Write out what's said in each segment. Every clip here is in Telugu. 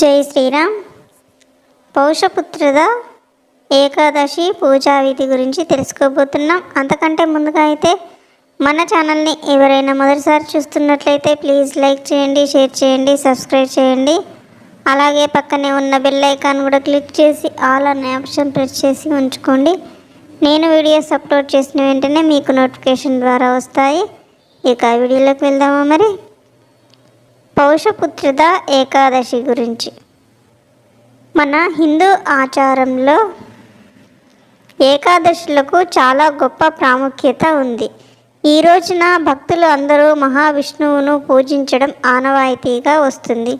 జై శ్రీరామ్. పౌషపుత్రద ఏకాదశి పూజా విధి గురించి తెలుసుకోబోతున్నాం. అంతకంటే ముందుగా అయితే మన ఛానల్ని ఎవరైనా మొదటిసారి చూస్తున్నట్లయితే ప్లీజ్ లైక్ చేయండి షేర్ చేయండి సబ్స్క్రైబ్ చేయండి. అలాగే పక్కనే ఉన్న బెల్ ఐకాన్ కూడా క్లిక్ చేసి ఆల్ అనే ఆప్షన్ ప్రెస్ చేసి ఉంచుకోండి. నేను వీడియోస్ అప్లోడ్ చేసిన వెంటనే మీకు నోటిఫికేషన్ ద్వారా వస్తాయి. ఇక వీడియోలోకి వెళ్దామా మరి? పౌషపుత్రద ఏకాదశి గురించి. మన హిందూ ఆచారంలో ఏకాదశులకు చాలా గొప్ప ప్రాముఖ్యత ఉంది. ఈ రోజున భక్తులు అందరూ మహావిష్ణువును పూజించడం ఆనవాయితీగా వస్తుంది.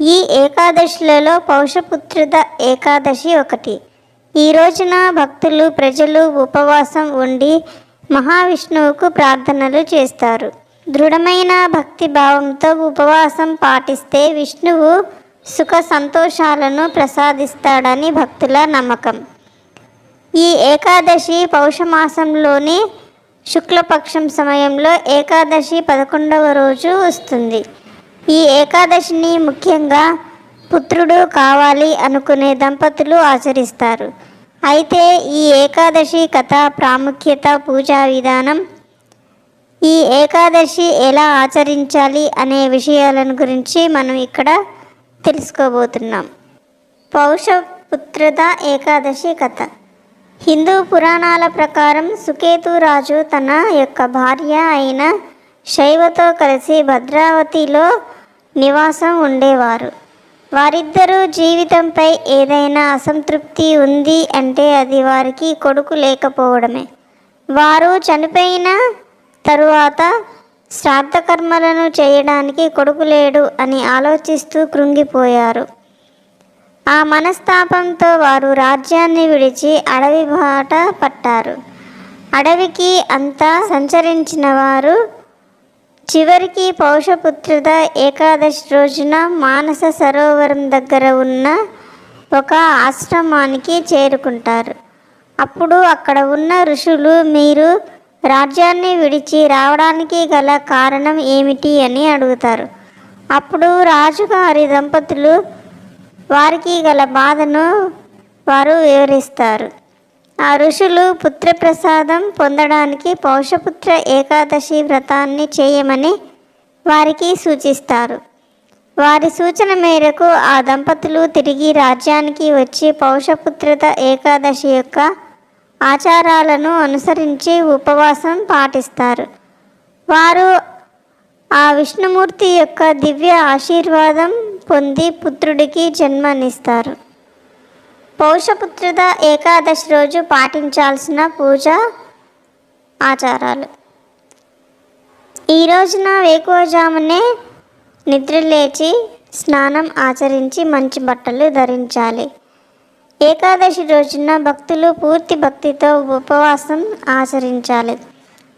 ఈ ఏకాదశులలో పౌషపుత్రద ఏకాదశి ఒకటి. ఈ రోజున భక్తులు ప్రజలు ఉపవాసం ఉండి మహావిష్ణువుకు ప్రార్థనలు చేస్తారు. దృఢమైన భక్తి భావంతో ఉపవాసం పాటిస్తే విష్ణువు సుఖ సంతోషాలను ప్రసాదిస్తాడని భక్తుల నమ్మకం. ఈ ఏకాదశి పౌషమాసంలోని శుక్లపక్షం సమయంలో ఏకాదశి పదకొండవ రోజు వస్తుంది. ఈ ఏకాదశిని ముఖ్యంగా పుత్రుడు కావాలి అనుకునే దంపతులు ఆచరిస్తారు. అయితే ఈ ఏకాదశి కథ ప్రాముఖ్యత పూజా విధానం ఈ ఏకాదశి ఎలా ఆచరించాలి అనే విషయాలను గురించి మనం ఇక్కడ తెలుసుకోబోతున్నాం. పౌషపుత్రద ఏకాదశి కథ. హిందూ పురాణాల ప్రకారం సుకేతు రాజు తన యొక్క భార్య అయిన శైవతో కలిసి భద్రావతిలో నివాసం ఉండేవారు. వారిద్దరూ జీవితంపై ఏదైనా అసంతృప్తి ఉంది అంటే అది వారికి కొడుకు లేకపోవడమే. వారు చనిపోయిన తరువాత శ్రాద్ధకర్మలను చేయడానికి కొడుకు లేడు అని ఆలోచిస్తూ కృంగిపోయారు. ఆ మనస్తాపంతో వారు రాజ్యాన్ని విడిచి అడవి బాట పట్టారు. అడవికి అంతా సంచరించిన వారు చివరికి పౌషపుత్రుద ఏకాదశి రోజున మానస సరోవరం దగ్గర ఉన్న ఒక ఆశ్రమానికి చేరుకుంటారు. అప్పుడు అక్కడ ఉన్న ఋషులు మీరు రాజ్యాన్ని విడిచి రావడానికి గల కారణం ఏమిటి అని అడుగుతారు. అప్పుడు రాజుగారి దంపతులు వారికి గల బాధను వారు వివరిస్తారు. ఆ ఋషులు పుత్రప్రసాదం పొందడానికి పౌషపుత్ర ఏకాదశి వ్రతాన్ని చేయమని వారికి సూచిస్తారు. వారి సూచన మేరకు ఆ దంపతులు తిరిగి రాజ్యానికి వచ్చి పౌషపుత్రత ఏకాదశి యొక్క ఆచారాలను అనుసరించి ఉపవాసం పాటిస్తారు. వారు ఆ విష్ణుమూర్తి యొక్క దివ్య ఆశీర్వాదం పొంది పుత్రుడికి జన్మనిస్తారు. పౌషపుత్రద ఏకాదశి రోజు పాటించాల్సిన పూజ ఆచారాలు. ఈ రోజున వేకువజామునే నిద్ర లేచి స్నానం ఆచరించి మంచి బట్టలు ధరించాలి. ఏకాదశి రోజున భక్తులు పూర్తి భక్తితో ఉపవాసం ఆచరించాలి.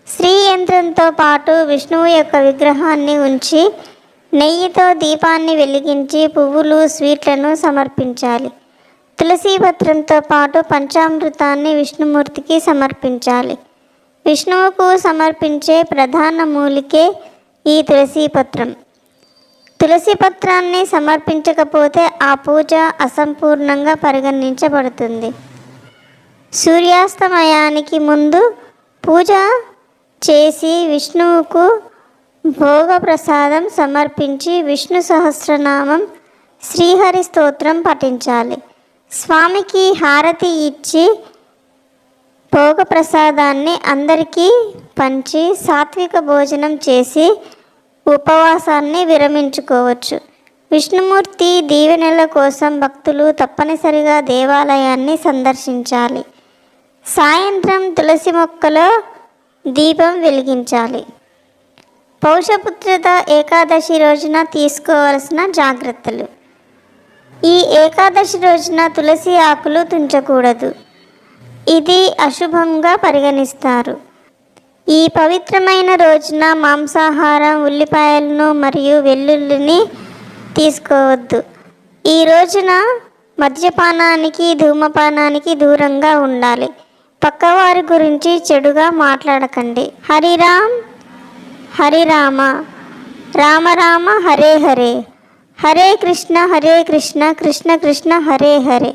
శ్రీ యంత్రంతో పాటు విష్ణువు యొక్క విగ్రహాన్ని ఉంచి నెయ్యితో దీపాన్ని వెలిగించి పువ్వులు స్వీట్లను సమర్పించాలి. తులసీపత్రంతో పాటు పంచామృతాన్ని విష్ణుమూర్తికి సమర్పించాలి. విష్ణువుకు సమర్పించే ప్రధాన మూలికే ఈ తులసీపత్రం. తులసి పత్రాన్ని సమర్పించకపోతే ఆ పూజ అసంపూర్ణంగా పరిగణించబడుతుంది. సూర్యాస్తమయానికి ముందు పూజ చేసి విష్ణువుకు భోగ ప్రసాదం సమర్పించి విష్ణు సహస్రనామం శ్రీహరి స్తోత్రం పఠించాలి. స్వామికి హారతి ఇచ్చి భోగ ప్రసాదాన్ని అందరికీ పంచి సాత్విక భోజనం చేసి ఉపవాసాన్ని విరమించుకోవచ్చు. విష్ణుమూర్తి దీవెనల కోసం భక్తులు తప్పనిసరిగా దేవాలయాన్ని సందర్శించాలి. సాయంత్రం తులసి మొక్కలో దీపం వెలిగించాలి. పౌషపుత్రత ఏకాదశి రోజున తీసుకోవలసిన జాగ్రత్తలు. ఈ ఏకాదశి రోజున తులసి ఆకులు తుంచకూడదు. ఇది అశుభంగా పరిగణిస్తారు. ఈ పవిత్రమైన రోజున మాంసాహారం ఉల్లిపాయలను మరియు వెల్లుల్లిని తీసుకోవద్దు. ఈ రోజున మద్యపానానికి ధూమపానానికి దూరంగా ఉండాలి. పక్కవారి గురించి చెడుగా మాట్లాడకండి. హరిరామ్ హరిరామ రామ రామ హరే హరే. హరే కృష్ణ హరే కృష్ణ కృష్ణ కృష్ణ హరే హరే.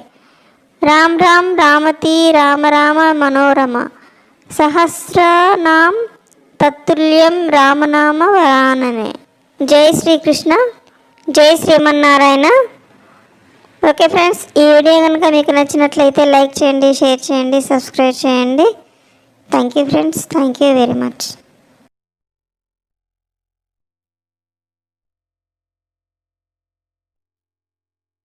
రామ్ రామ్ రామతి రామ రామ మనోరమ. సహస్రనాం తత్తుల్యం రామనామ వరాననే. జై శ్రీకృష్ణ జై శ్రీమన్నారాయణ. ఓకే ఫ్రెండ్స్ ఈ వీడియో కనుక మీకు నచ్చినట్లయితే లైక్ చేయండి షేర్ చేయండి సబ్స్క్రైబ్ చేయండి. Thank you friends thank you very much.